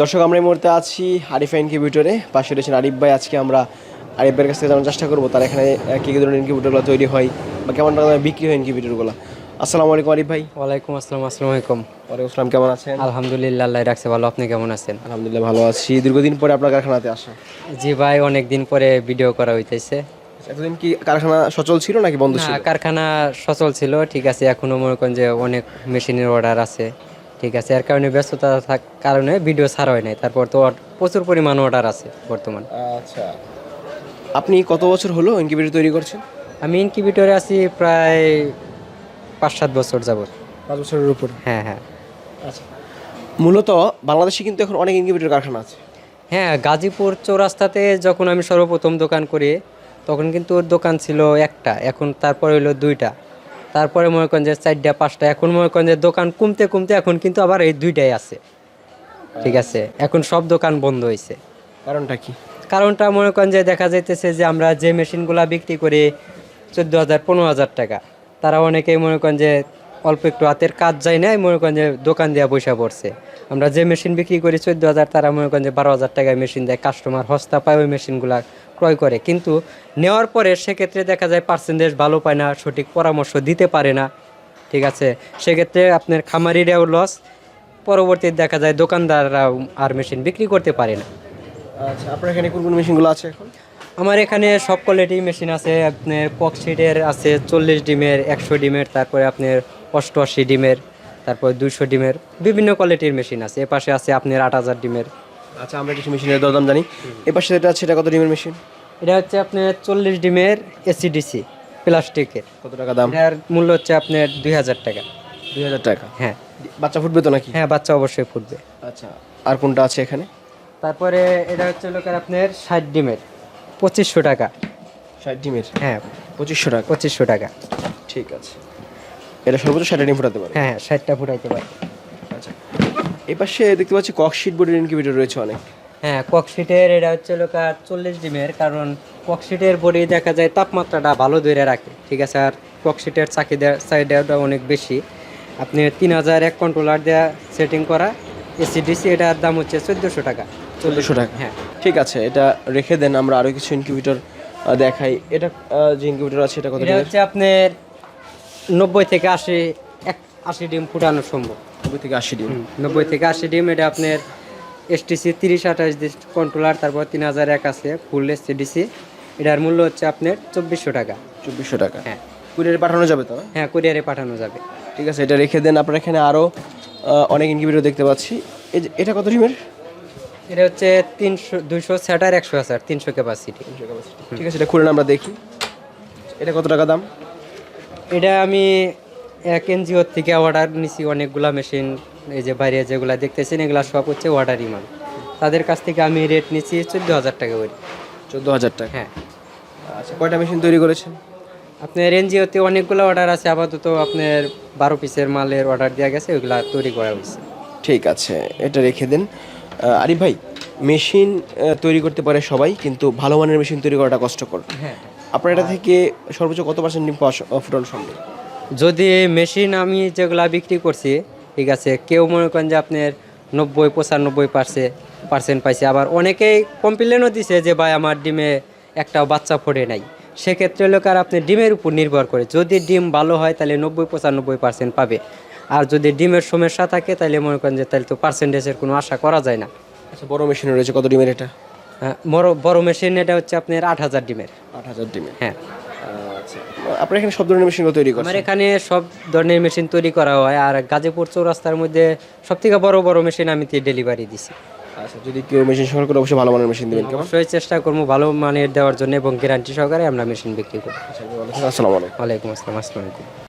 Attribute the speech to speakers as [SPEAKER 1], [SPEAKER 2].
[SPEAKER 1] দর্শক আমরা এই মুহূর্তে আছি আরিফা ইনকিউবেটরে পাশে রয়েছেন আরিফ ভাই। আজকে আমরা আরিফ ভাইয়ের কাছ থেকে জানার চেষ্টা করব তার এখানে কী কী ধরনের ইনকিউবেটরগুলো তৈরি হয় বা কেমন দামে বিক্রি হয় ইনকিউবেটরগুলো আসসালামু আলাইকুম আরিফ ভাই।
[SPEAKER 2] ওয়ালাইকুম আসসালাম আসসালামু আলাইকুম।
[SPEAKER 1] ওয়ালাইকুম আসসালাম কেমন আছেন?
[SPEAKER 2] আলহামদুলিল্লাহ আল্লাহ রাখছে ভালো। আপনি কেমন আছেন?
[SPEAKER 1] আলহামদুলিল্লাহ ভালো আছি। দীর্ঘদিন পরে আপনার কারখানাতে আসা।
[SPEAKER 2] জি ভাই অনেক দিন পরে ভিডিও করা হইতেছে।
[SPEAKER 1] এতদিন কি কারখানা সচল ছিল নাকি বন্ধ ছিল?
[SPEAKER 2] কারখানা সচল ছিল ঠিক আছে। এখনও মনে করেন যে অনেক মেশিনের অর্ডার আছে। ঠিক আছে এর কারণে ব্যস্ততা কারণে ভিডিও ছাড়া হয় নাই। তারপর তো প্রচুর পরিমাণ অর্ডার আছে বর্তমান।
[SPEAKER 1] আচ্ছা। আপনি কত বছর হলো ইনকিউবেটর তৈরি করছেন?
[SPEAKER 2] আমি ইনকিউবেটরে আছি প্রায় পাঁচ সাত বছর যাবত
[SPEAKER 1] পাঁচ বছরের উপর?
[SPEAKER 2] হ্যাঁ হ্যাঁ।
[SPEAKER 1] আচ্ছা। মূলত বাংলাদেশে কিন্তু এখন অনেক ইনকিউবেটর কারখানা আছে।
[SPEAKER 2] হ্যাঁ গাজীপুর চৌরাস্তাতে যখন আমি সর্বপ্রথম দোকান করি তখন কিন্তু ওর দোকান ছিল একটা এখন তারপরে হলো দুইটা। তারপরে মনে করেন যে চারটা পাঁচটা এখন মনে করেন যে দোকান কমতে কমতে এখন কিন্তু আবার এই দুইটাই আছে। ঠিক আছে? এখন সব দোকান বন্ধ হয়েছে
[SPEAKER 1] কারণটা কি?
[SPEAKER 2] কারণটা মনে করেন যে দেখা যাইতেছে যে আমরা যে মেশিনগুলা বিক্রি করি চোদ্দ হাজার পনেরো হাজার টাকা তারা অনেকেই মনে করেন যে অল্প একটু হাতের কাজ যায় নাই মনে করেন যে দোকান দেওয়া পয়সা পড়ছে। আমরা যে মেশিন বিক্রি করি চোদ্দ হাজার তারা মনে করেন যে বারো হাজার টাকায় মেশিন দেয় কাস্টমার হস্তা পায় ওই মেশিনগুলা ক্রয় করে। কিন্তু নেওয়ার পরে সেক্ষেত্রে দেখা যায় পার্সেন্টেজ ভালো পায় না সঠিক পরামর্শ দিতে পারে না। ঠিক আছে? সেক্ষেত্রে আপনার খামারিরাও লস পরবর্তীতে দেখা যায় দোকানদাররাও আর মেশিন বিক্রি করতে পারে না।
[SPEAKER 1] আচ্ছা আপনার এখানে কোন কোন মেশিনগুলো আছে এখন?
[SPEAKER 2] আমার এখানে সব কোয়ালিটি মেশিন আছে আপনার পক্সিটের আছে চল্লিশ ডিমের একশো ডিমের তারপরে আপনার অষ্টআশি ডিমের তারপর দুশো ডিমের বিভিন্ন কোয়ালিটির মেশিন আছে। এ পাশে আছে আপনার আট হাজার ডিমের।
[SPEAKER 1] আচ্ছা আমরা কিছু মেশিনের দরদাম জানি। এ পাশে যেটা আছে এটা কত ডিমের মেশিন?
[SPEAKER 2] এটা হচ্ছে আপনার চল্লিশ ডিমের এসিডিসি প্লাস্টিকের।
[SPEAKER 1] কত টাকা দাম?
[SPEAKER 2] এটার মূল্য হচ্ছে আপনার দুই হাজার টাকা।
[SPEAKER 1] দুই হাজার টাকা?
[SPEAKER 2] হ্যাঁ।
[SPEAKER 1] বাচ্চা ফুটবে তো নাকি?
[SPEAKER 2] হ্যাঁ বাচ্চা অবশ্যই ফুটবে।
[SPEAKER 1] আচ্ছা আর কোনটা আছে এখানে?
[SPEAKER 2] তারপরে এটা হচ্ছে লোকের আপনার ষাট ডিমের পঁচিশশো টাকা।
[SPEAKER 1] ষাট ডিমের?
[SPEAKER 2] হ্যাঁ।
[SPEAKER 1] পঁচিশশো টাকা?
[SPEAKER 2] পঁচিশশো টাকা।
[SPEAKER 1] ঠিক আছে। এটা সর্বোচ্চ ষাট ডিম ফুটাতে পারে।
[SPEAKER 2] হ্যাঁ হ্যাঁ ষাটটা ফুটাইতে পারে।
[SPEAKER 1] এই পাশে দেখতে পাচ্ছি ককশিট বোর্ডের ইনকিউবেটর রয়েছে অনেক।
[SPEAKER 2] হ্যাঁ ককশিটের এটা হচ্ছে লোকার চল্লিশ ডিমের কারণ ককশিটের বডি দেখা যায় তাপমাত্রাটা ভালো ধরে রাখে ঠিক আছে? আর ককশিটের চাকিদার সাইডটা অনেক বেশি। আপনি তিন হাজার এক কন্ট্রোলার দেওয়া সেটিং করা এসিডিসি এটার দাম হচ্ছে চোদ্দোশো টাকা।
[SPEAKER 1] চোদ্দোশো টাকা।
[SPEAKER 2] হ্যাঁ।
[SPEAKER 1] ঠিক আছে এটা রেখে দেন আমরা আরও কিছু ইনকিউবেটর দেখাই। এটা যে ইনকিউবেটর আছে এটা কত
[SPEAKER 2] এটা হচ্ছে আপনার নব্বই থেকে আশি এক আশি ডিম ফুটানো সম্ভব।
[SPEAKER 1] নব্বই থেকে আশি ডিম।
[SPEAKER 2] নব্বই থেকে আশি ডিম এটা আপনার এসটিসি তিরিশ আঠাশ কন্ট্রোলার তারপর তিন হাজার এক আছে ফুল এসটিডিসি এটার মূল্য হচ্ছে আপনার চব্বিশশো টাকা।
[SPEAKER 1] চব্বিশশো টাকা।
[SPEAKER 2] হ্যাঁ।
[SPEAKER 1] কুরিয়ারে পাঠানো যাবে তো?
[SPEAKER 2] হ্যাঁ কুরিয়ারে পাঠানো যাবে।
[SPEAKER 1] ঠিক আছে এটা রেখে দেন। আপনার এখানে আরও অনেক ইনকিউবেটর দেখতে পাচ্ছি। এটা কত ডিমের?
[SPEAKER 2] এটা হচ্ছে তিনশো দুইশো স্যাটার একশো হাজার তিনশো ক্যাপাসিটি
[SPEAKER 1] ঠিক আছে এটা খুলে আমরা দেখি। এটা কত টাকা দাম?
[SPEAKER 2] এটা আমি এক এনজিওর থেকে অর্ডার নিছি অনেকগুলা মেশিন এই যে বাইরে যেগুলা দেখতেছেন এগুলা সব হচ্ছে অর্ডারই মাল তাদের কাছ থেকে আমি রেট নিচ্ছি চোদ্দ হাজার টাকা করে।
[SPEAKER 1] চোদ্দ হাজার টাকা?
[SPEAKER 2] হ্যাঁ।
[SPEAKER 1] আচ্ছা কয়টা মেশিন তৈরি করেছেন?
[SPEAKER 2] আপনার এনজিওতে অনেকগুলো অর্ডার আছে আপাতত আপনার বারো পিসের মালের অর্ডার দেওয়া গেছে ওইগুলো তৈরি করা হয়েছে।
[SPEAKER 1] ঠিক আছে এটা রেখে দেন। আরিফ ভাই মেশিন তৈরি করতে পারে সবাই কিন্তু ভালো মানের মেশিন তৈরি করাটা কষ্টকর।
[SPEAKER 2] হ্যাঁ।
[SPEAKER 1] আপনার এটা থেকে সর্বোচ্চ কত পার্সেন্ট পাওয়া স- সম্ভব?
[SPEAKER 2] যদি মেশিন আমি যেগুলা বিক্রি করছি ঠিক আছে কেউ মনে করেন যে আপনার নব্বই পঁচানব্বই পার্সে পার্সেন্ট পাইছে। আবার অনেকেই কমপ্লেনও দিছে যে ভাই আমার ডিমে একটাও বাচ্চা ফোটে নাই। সেক্ষেত্রে লোক আর আপনি ডিমের উপর নির্ভর করে। যদি ডিম ভালো হয় তাহলে নব্বই পঁচানব্বই পার্সেন্ট পাবে। আর যদি ডিমের সমস্যা থাকে তাহলে মনে করেন যে তাহলে তো পার্সেন্টেজের কোনো আশা করা যায় না।
[SPEAKER 1] আচ্ছা বড় মেশিন রয়েছে কত ডিমের এটা?
[SPEAKER 2] হ্যাঁ, বড় বড় মেশিন এটা হচ্ছে আপনার আট হাজার ডিমের।
[SPEAKER 1] আট হাজার ডিমের।
[SPEAKER 2] হ্যাঁ।
[SPEAKER 1] আপনার এখানে সব ধরনের মেশিনগুলো তৈরি
[SPEAKER 2] আমার এখানে সব ধরনের মেশিন তৈরি করা হয়। আর গাজীপুর চৌরাস্তার মধ্যে সব থেকে বড় বড় মেশিন আমি ডেলিভারি দিছি।
[SPEAKER 1] আচ্ছা যদি কেউ মেশিন সংগ্রহ করে অবশ্যই ভালো মানের মেশিন দেবেন কেমন?
[SPEAKER 2] অবশ্যই চেষ্টা করব ভালো মানের দেওয়ার জন্য এবং গ্যারান্টি সহকারে আমরা মেশিন বিক্রি করি
[SPEAKER 1] আচ্ছা আসসালামু আলাইকুম।
[SPEAKER 2] ওয়ালাইকুম আসসালাম আসসালামু আলাইকুম।